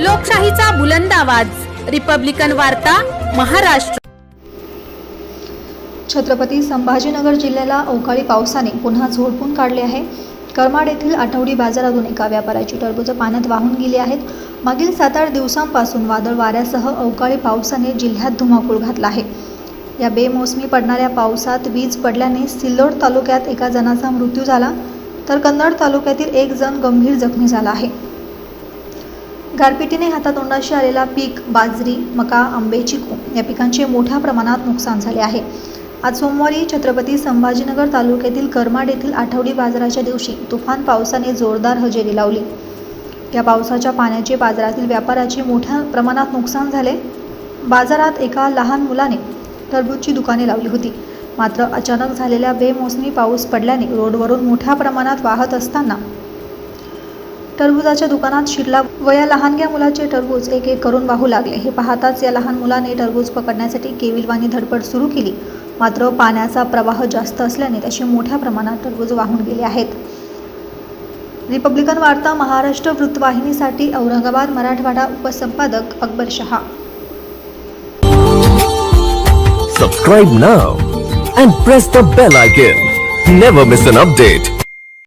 लोकशाहीचा बुलंद आवाज. रिपब्लिकन वार्ता महाराष्ट्र. छत्रपती संभाजीनगर जिल्ह्याला अवकाळी पावसाने पुन्हा झोडपून काढले आहे. करमाड येथील आठवडी बाजारातून एका व्यापाऱ्याची टरबूज पाण्यात वाहून गेली आहेत. मागील सात आठ दिवसांपासून वादळ वाऱ्यासह अवकाळी पावसाने जिल्ह्यात धुमाकूळ घातला आहे. या बेमोसमी पडणाऱ्या पावसात वीज पडल्याने सिल्लोड तालुक्यात एका जणाचा मृत्यू झाला तर कन्नड तालुक्यातील एक जण गंभीर जखमी झाला आहे. गारपिटीने हातातोंडाशी आलेला पीक बाजरी मका आंबे चिकू या पिकांचे मोठ्या प्रमाणात नुकसान झाले आहे. आज सोमवारी छत्रपती संभाजीनगर तालुक्यातील करमाड येथील आठवडी बाजाराच्या दिवशी तुफान पावसाने जोरदार हजेरी लावली. या पावसाच्या पाण्याचे बाजारातील व्यापाराचे मोठ्या प्रमाणात नुकसान झाले. बाजारात एका लहान मुलाने टरबूजची दुकाने लावली होती. मात्र अचानक झालेल्या बेमोसमी पाऊस पडल्याने रोडवरून मोठ्या प्रमाणात वाहत असताना टरबूजाच्या दुकानात शिरला व या लहानग्या मुलाचे टरबूज एक एक करून वाहू लागले. हे पाहताच या लहान मुलाने टरबूज पकडण्यासाठी केविलवाणी धडपड सुरू केली. मात्र पाण्याचा प्रवाह जास्त असल्याने त्याचे मोठ्या प्रमाणात टरबूज वाहून गेले आहेत. रिपब्लिकन वार्ता महाराष्ट्र वृत्तवाहिनीसाठी Aurangabad Marathwada उपसंपादक Akbar Shah. Subscribe now and press the bell icon never miss an update